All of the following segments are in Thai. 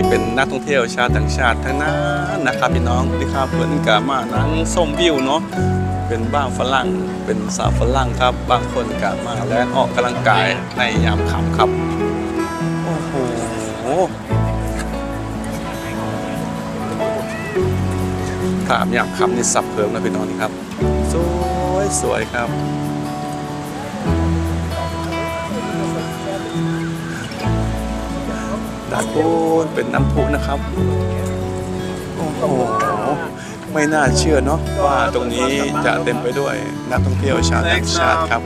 นักท่องเที่ยวชาวต่างชาติทั้งนั้นนะครับพี่น้องที่ข้าเพื่อนกามานั่งส้มวิวเนาะเป็นบ้านฝรั่งเป็นสาวฝรั่งครับ บางคนกามาและออกกำลังกายในยามค่ำครับ โอ้โหขามยามค่ำนี่สับเพิงนะพี่น้องนี่ครับ สวยสวยครับ ด้านบนเป็นน้ำพุนะครับ โอ้โห ไม่น่าเชื่อเนาะว่าตรงนี้จะเต็มไปด้วยนักท่องเที่ยวชาวต่างชาติครับ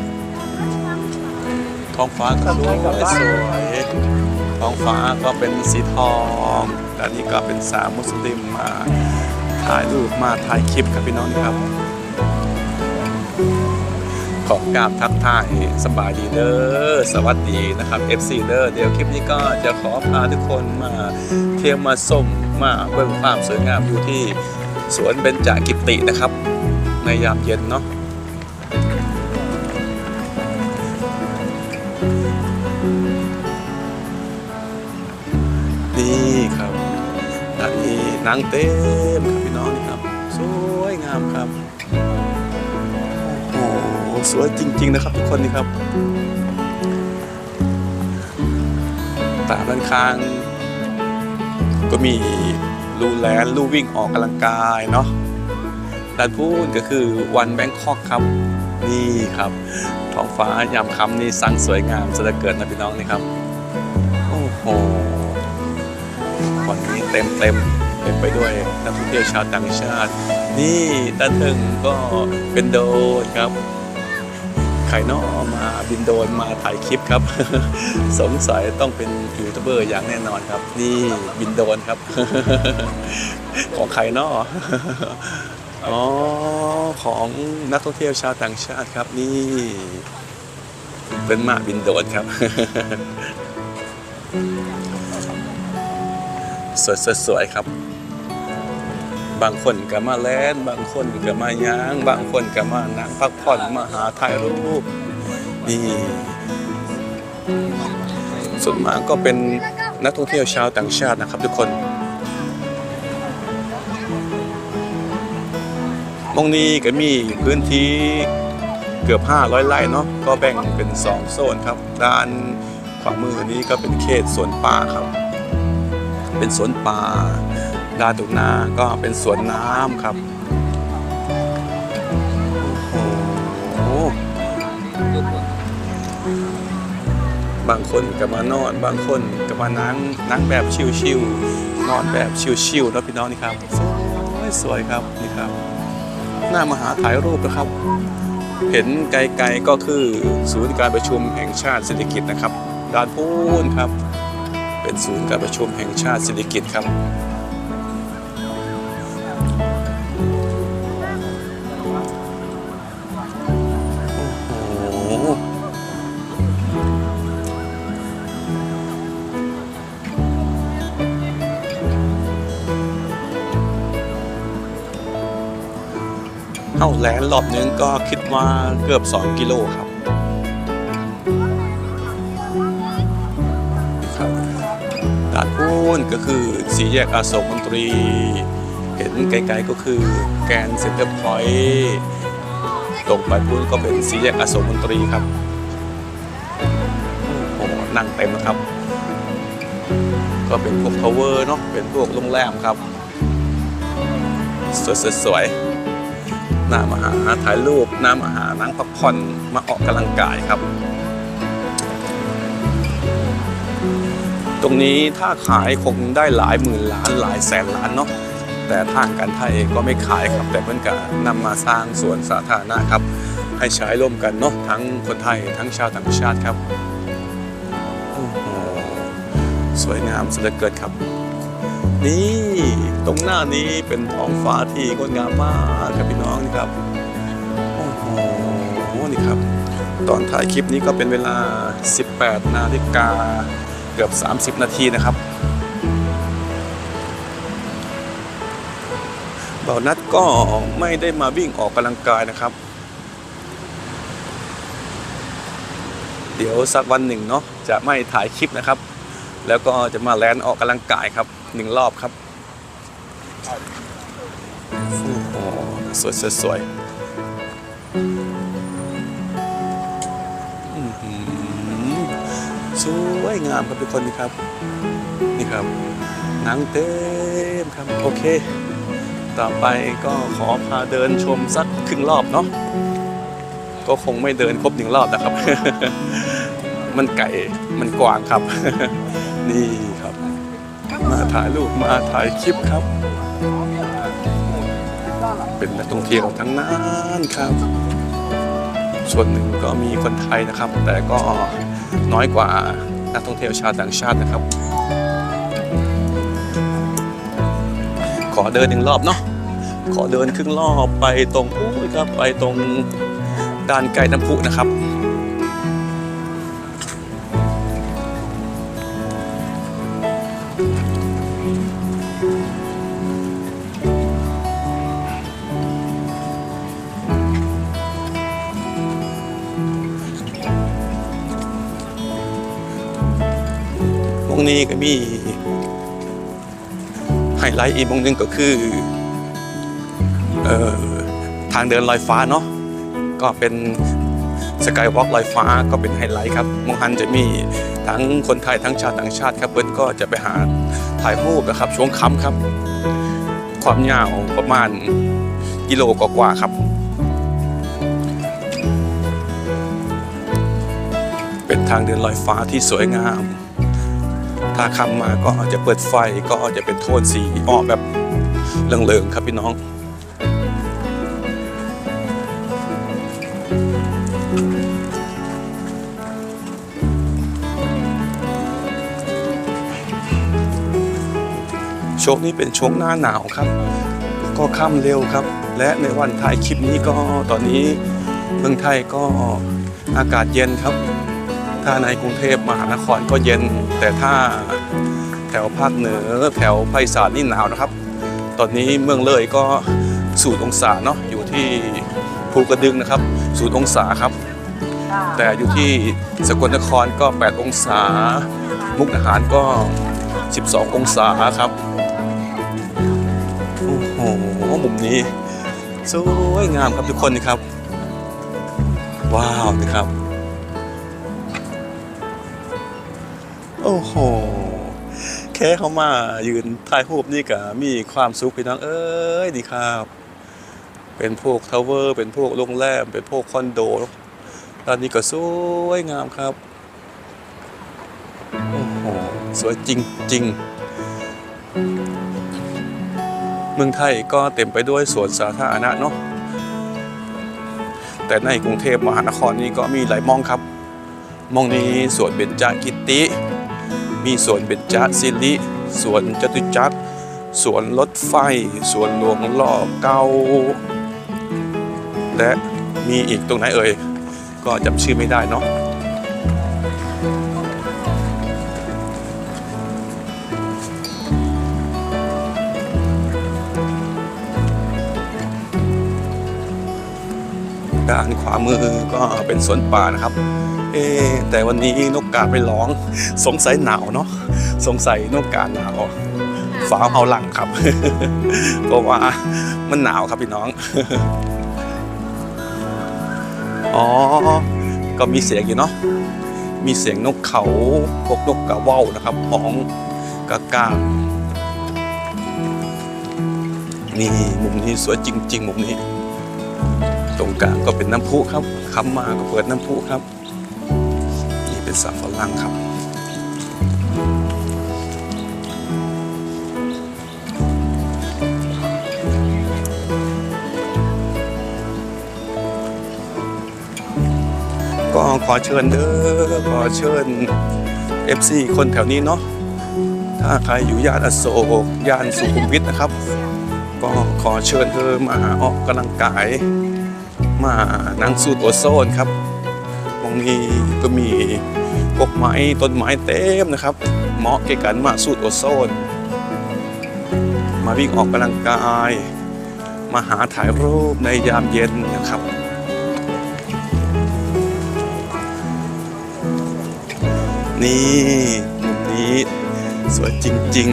ท้องฟ้าก็สวยสวยท้องฟ้าก็เป็นสีทองและนี่ก็เป็นสาวมุสลิมมาถ่ายรูปมาถ่ายคลิปกับพี่น้องครับ ขอกราบทักทายสบายดีเด้อสวัสดีนะครับ FC เด้อเดี๋ยวคลิปนี้ก็จะขอพาทุกคนมาเที่ยวมาชมมาเบิ่งความสวยงามอยู่ที่สวนเบญจกิตินะครับ ในยามเย็นเนาะนี่ครับอันนี้นางเต็มครับพี่น้องนี่ครับ สวยงามครับ วยจริง ๆ นะครับ ทุกคนนี่ครับตามด้านข้าง ก็มีลูแลนลูวิ่งออกกำลังกายเนาะด้านพูนก็คือวันแบงคอกครับ นี่ครับ ท้องฟ้ายามค่ำนี่สังสวยงามสะเหลือเกินนะพี่น้องนี่ครับ โอ้โหวันนี้เต็มเต็มเต็มไปด้วยนักท่องเที่ยวชาวต่างชาติ นี่ด้านถึงก็เป็นโดนครับ ไข่นอมาบินโดนมาถ่ายคลิปครับ สงสัยต้องเป็นยูทูบเบอร์อย่างแน่นอนครับ นี่บินโดนครับ ของไข่นออ๋อของนักท่องเที่ยวชาวต่างชาติครับนี่เป็นมาบินโดนครับสวยสวยสวยครับ บางคนก็มาแล่นบางคนก็มาย้าง บางคนก็มานั่งพักผ่อนมาหาถ่ายรูปนี่ส่วนมากก็เป็นนักท่องเที่ยวชาวต่างชาตินะครับทุกคนมองนี้ก็มีพื้นที่เกือบ 500 ไร่เนาะก็แบ่งเป็น 2 โซนครับ ด้านขวามือนี้ก็เป็นเขตสวนป่าครับ เป็นสวนป่า ด้านตรงหน้าก็เป็นสวนน้ำครับ โอ้โห บางคนก็มานอน บางคนก็มานั่งนั่งแบบชิวๆนอนแบบชิวๆแล้วพี่น้องนี่ครับสวยสวยครับนี่ครับ หน้ามาหาถ่ายรูปนะครับ เห็นไกลๆก็คือศูนย์การประชุมแห่งชาติเศรษฐกิจนะครับด้านพูนครับ เป็นศูนย์การประชุมแห่งชาติเศรษฐกิจครับ แลนรอบนึงก็คิดว่าเกือบ 2 กิโลครับครับด้านพูนก็คือสีแยกอโศกมนตรี เห็นไกลๆก็คือแกนเซ็นเตอร์พอยต์ตรงไปพูนก็เป็นสีแยกอโศกมนตรีครับโอ้โหนั่งเต็มนะครับ ก็เป็นพวกทาวเวอร์เนาะเป็นพวกโรงแรมครับ สวยๆๆ น่ามาหาถ่ายรูปน่ามาหานั่งพักผ่อนมาออกกำลังกายครับ ตรงนี้ถ้าขายคงได้หลายหมื่นล้านหลายแสนล้านเนาะแต่ทางการไทยก็ไม่ขายครับแต่เพื่อนก็นำมาสร้างสวนสาธารณะครับ ให้ใช้ร่วมกันเนาะทั้งคนไทยทั้งชาวต่างชาติครับโอ้โหสวยงามสุดเกินครับ นี่ ตรงหน้านี้เป็นท้องฟ้าที่งดงามมากครับพี่น้องนี่ครับโอ้โหนี่ครับ ตอนถ่ายคลิปนี้ก็เป็นเวลา 18 นาฬิกาเกือบ 30 นาทีนะครับเบานัดก็ไม่ได้มาวิ่งออกกำลังกายนะครับ เดี๋ยวสักวันหนึ่งเนาะจะไม่ถ่ายคลิปนะครับ แล้วก็จะมาแลนออกกำลังกายครับหนึ่งรอบครับ โอ้สวยสวยสวยสวยงามครับทุกคนนี่ครับ นี่ครับหนังเต็มครับ โอเค ต่อไปก็ขอพาเดินชมสักครึ่งรอบเนาะก็คงไม่เดินครบหนึ่งรอบนะครับ มันไก่มันกว้างครับ นี่ครับ มาถ่ายรูปมาถ่ายคลิปครับ เป็นนักท่องเที่ยวทั้งนั้นครับ ส่วนหนึ่งก็มีคนไทยนะครับ แต่ก็น้อยกว่านักท่องเที่ยวชาวต่างชาตินะครับ ขอเดินหนึ่งรอบเนาะขอเดินครึ่งรอบไปตรงอู้ยครับไปตรงด้านไก่น้ำพุนะครับ นี้ก็มีไฮไลท์อีกตรงหนึ่งก็คือเอ่อทางเดินลอยฟ้าเนาะก็เป็นสกายวอล์กลอยฟ้าก็เป็นไฮไลท์ครับมองฮันจะมีทั้งคนไทยทั้งชาวต่างชาติครับเปิ้ลก็จะไปหาถ่ายรูปนะครับ ช่วงค่ำครับ ความยาวประมาณกิโลกว่าๆครับ เป็นทางเดินลอยฟ้าที่สวยงาม ถ้าคำมาก็อาจจะเปิดไฟก็อาจจะเป็นโทนสีออกแบบเหลืองๆครับพี่น้องช่วงนี้เป็นช่วงหน้าหนาวครับ ก็ค่ำเร็วครับ และในวันถ่ายคลิปนี้ก็ตอนนี้เมืองไทยก็อากาศเย็นครับ ถ้าในกรุงเทพ หานครก็เย็น แต่ถ้าแถวภาคเหนือแถวภาคอีสานนี่หนาวนะครับ ตอนนี้เมืองเลยก็สูตรองศาเนาะอยู่ที่ภูกระดึงนะครับสูตรองศาครับ แต่อยู่ที่สกลนครก็ 8 องศา มุกดาหารก็ 12 องศาครับโอ้โหมุมนี้สวยงามครับทุกคนนี่ครับ ว้าวนะครับ โอ้โห แค่เขามายืนถ่ายรูปนี่ก็มีความสุขพี่น้องเอ้ยดีครับ เป็นพวกทาวเวอร์ เป็นพวกโรงแรม เป็นพวกคอนโดร้านนี้ก็สวยงามครับ โอ้โห สวยจริง ๆ เมืองไทยก็เต็มไปด้วยสวนสาธารณะเนาะแต่ในกรุงเทพมหานครนี่ก็มีหลายมองครับ มองนี้สวนเบญจกิติ มีสวนเบญจศิริสวนจตุจักรสวนรถไฟสวนหลวงล่อเก้า และมีอีกตรงไหนเอ่ย ก็จำชื่อไม่ได้เนาะด้านขวามือก็เป็นสวนป่านะครับ เอแต่วันนี้นกกาไม่ร้อง สงสัยหนาวเนาะสงสัยนกกาหนาวฟ้าเอาหลังครับ เพราะว่ามันหนาวครับพี่น้อง อ๋อ ก็มีเสียงอยู่เนาะมีเสียงนกเขาพวกนกกระว่าวนะครับร้องกากานี่มุมนี้สวยจริง ๆ มุมนี้ ตรงกลางก็เป็นน้ำพุครับค้ำมาก็เปิดน้ำพุครับ เป็นสาฝรั่งครับ ก็ขอเชิญเด้อขอเชิญ FC คนแถวนี้เนาะถ้าใครอยู่ย่านอโศกย่านสุขุมวิทนะครับ ก็ขอเชิญเธอมาออกกำลังกาย มานั่งสูดโอโซนครับ นี้ก็มีพวกไม้ต้นไม้เต็มนะครับ เหมาะแก่การมาสูดโอโซน มาวิ่งออกกำลังกาย มาหาถ่ายรูปในยามเย็นนะครับนี่มุมนี้สวยจริง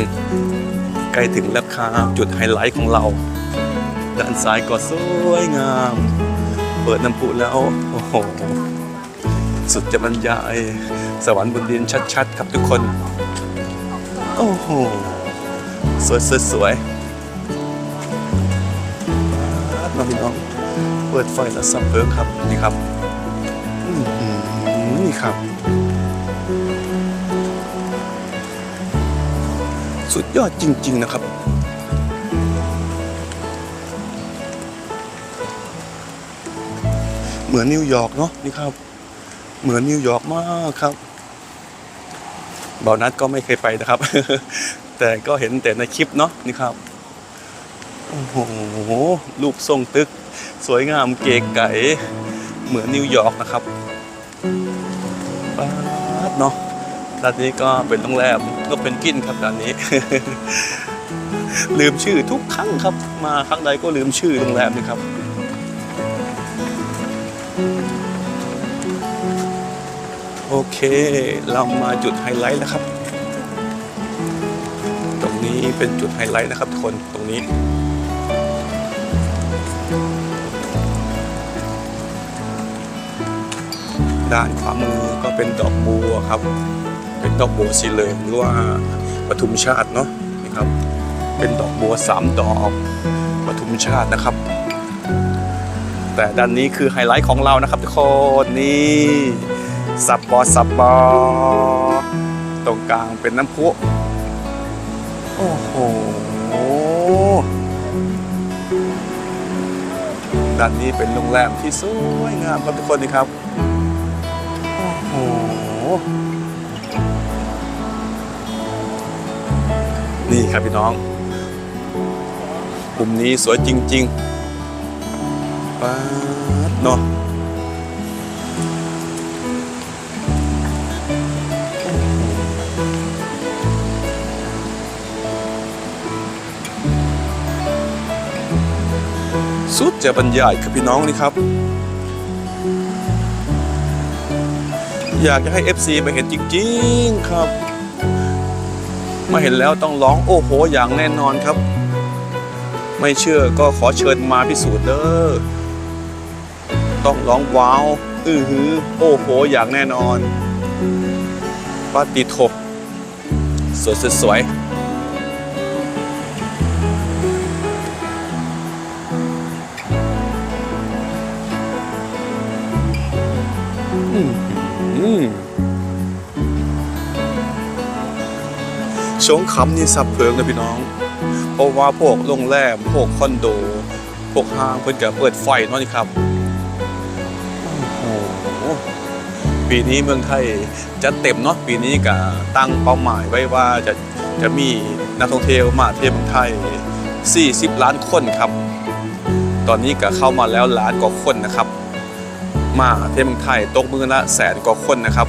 ๆ ใกล้ถึงแล้วครับจุดไฮไลท์ของเรา ด้านซ้ายก็สวยงาม เปิดน้ำพุแล้ว โอ้โห สุดจะบรรยาย สวรรค์บนดินชัดๆ ครับทุกคน โอ้โห สวยสวยสวยน้องพี่น้อง เปิดไฟแล้วสับเพิ่มครับ นี่ครับนี่ครับ สุดยอดจริง ๆ นะครับเหมือนนิวยอร์กเนาะนี่ครับ เหมือนนิวยอร์กมากครับเบานัดก็ไม่เคยไปนะครับ แต่ก็เห็นแต่ในคลิปเนาะนี่ครับ โอ้โหรูปทรงตึก สวยงามเก๋ไก๋เหมือนนิวยอร์กนะครับป๊าดเนาะร้านนี้ก็เป็นโรงแรมนกเพนกินครับร้านนี้ ลืมชื่อทุกครั้งครับ มาครั้งใดก็ลืมชื่อโรงแรมนี่ครับ โอเค เรามาจุดไฮไลท์แล้วครับ ตรงนี้เป็นจุดไฮไลท์นะครับทุกคนตรงนี้ ด้านขวามือก็เป็นดอกบัวครับ เป็นดอกบัวสีเหลืองหรือว่าปทุมชาติเนาะนี่ครับ เป็นดอกบัวสามดอกปทุมชาตินะครับ แต่ด้านนี้คือไฮไลท์ของเรานะครับทุกคนนี่ สับบอสับบอตรงกลางเป็นน้ำพุโอ้โหด้านนี้เป็นโรงแรมที่สวยงามครับทุกคนนี่ครับ โอ้โห นี่ครับพี่น้องมุมนี้สวยจริงๆป๊าดเนาะ สุดจะบรรยายครับพี่น้องนี่ครับ อยากจะให้ FC มาเห็นจริงๆครับมาเห็นแล้วต้องร้องโอ้โหอย่างแน่นอนครับ ไม่เชื่อก็ขอเชิญมาพิสูจน์เด้อต้องร้องว้าวอื้อหือโอ้โหอย่างแน่นอนปาติโทสวยสวย ชงคำนี่สับเพลิงนะพี่น้อง เพราะว่าพวกโรงแรม พวกคอนโด พวกห้างเพิ่นก็เปิดไฟเนาะนี่ครับปีนี้เมืองไทยจะเต็มเนาะปีนี้ก็ตั้งเป้าหมายไว้ว่าจะจะมีนักท่องเที่ยวมาเที่ยวเมืองไทย 40 ล้านคนครับ ตอนนี้ก็เข้ามาแล้วล้านกว่าคนนะครับ มาเที่ยวเมืองไทยตกมือละแสนกว่าคนนะครับ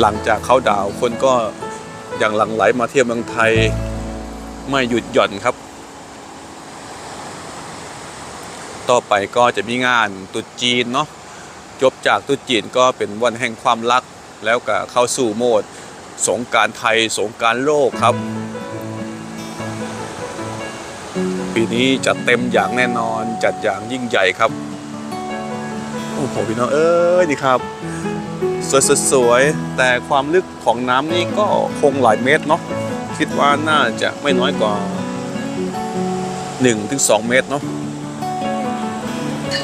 หลังจากเข้าดาวคนก็ยังหลั่งไหลมาเที่ยวเมืองไทยไม่หยุดหย่อนครับ ต่อไปก็จะมีงานตรุษจีนเนาะจบจากตรุษจีนก็เป็นวันแห่งความรัก แล้วก็เข้าสู่โหมด สงการไทยสงการโลกครับ ปีนี้จัดเต็มอย่างแน่นอนจัดอย่างยิ่งใหญ่ครับ อ้โหพี่น้องเอ้ยดีครับสวยสวยๆแต่ความลึกของน้ำนี่ก็คงหลายเมตรเนาะคิดว่าน่าจะไม่น้อยกว่า 1-2ถึง2เมตรเนาะ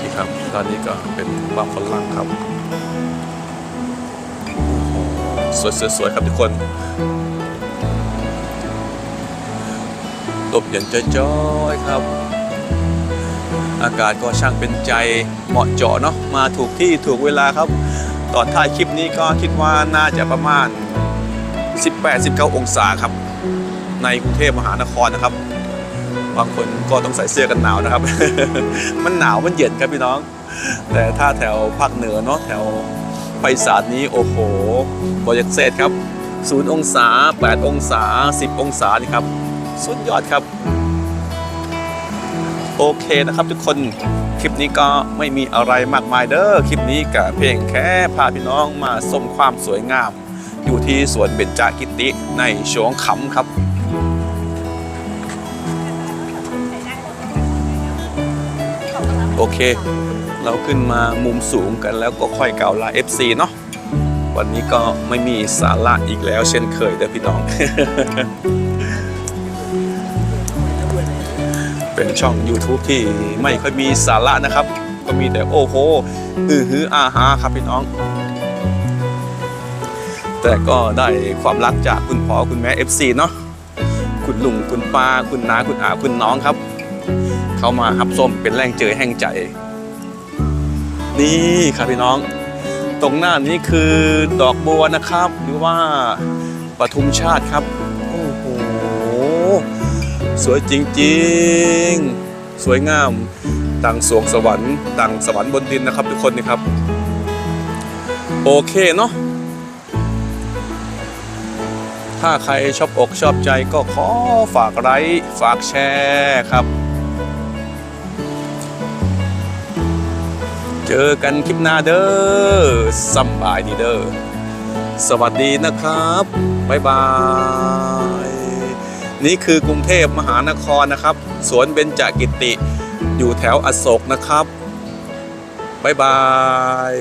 นี่ครับตอนนี้ก็เป็นบ้านฝรั่งครับโอ้โหสวยๆครับทุกคนลมเย็นจ้อยๆครับ อากาศก็ช่างเป็นใจเหมาะเจาะเนาะมาถูกที่ถูกเวลาครับตอนถ่ายคลิปนี้ก็คิดว่าน่าจะประมาณ 18-19 องศาครับ ในกรุงเทพมหานครนะครับ บางคนก็ต้องใส่เสื้อกันหนาวนะครับ มันหนาวมันเย็นครับพี่น้อง แต่ถ้าแถวภาคเหนือเนาะแถวไปสานนี้โอ้โหโปรเจกเซตครับ 0 องศา 8 องศา 10 องศานี่ครับ สุดยอดครับ โอเคนะครับทุกคนคลิปนี้ก็ไม่มีอะไรมากมายเด้อคลิปนี้ก็เพียงแค่พาพี่น้องมาชมความสวยงาม อยู่ที่สวนเบญจกิติในช่วงขำครับโอเค เราขึ้นมามุมสูงกันแล้วก็ค่อยเกล่าวลา FC เนาะวันนี้ก็ไม่มีสาระอีกแล้วเช่นเคยเด้อพี่น้อง เป็นช่อง YouTube ที่ไม่ค่อยมีสาระนะครับ ก็มีแต่โอ้โหอือฮืออาฮาครับพี่น้อง แต่ก็ได้ความรักจากคุณพ่อคุณแม่ FC เนาะคุณลุงคุณป้าคุณน้าคุณอาคุณน้องครับ เข้ามาฮับส้มเป็นแรงเจอแห่งใจ นี่ครับพี่น้อง ตรงหน้านี้คือดอกบัวนะครับ หรือว่าปทุมชาติครับ สวยจริงๆ สวยงามดังสวงสวรรค์ดังสวรรค์บนดินนะครับทุกคนนี่ครับ โอเคเนาะถ้าใครชอบอกชอบใจก็ขอฝากไลค์ฝากแชร์ครับ เจอกันคลิปหน้าเด้อสบายดีเด้อสวัสดีนะครับ บ๊ายบาย นี่คือกรุงเทพมหานครนะครับ สวนเบญจกิติ อยู่แถวอโศกนะครับ บ๊ายบาย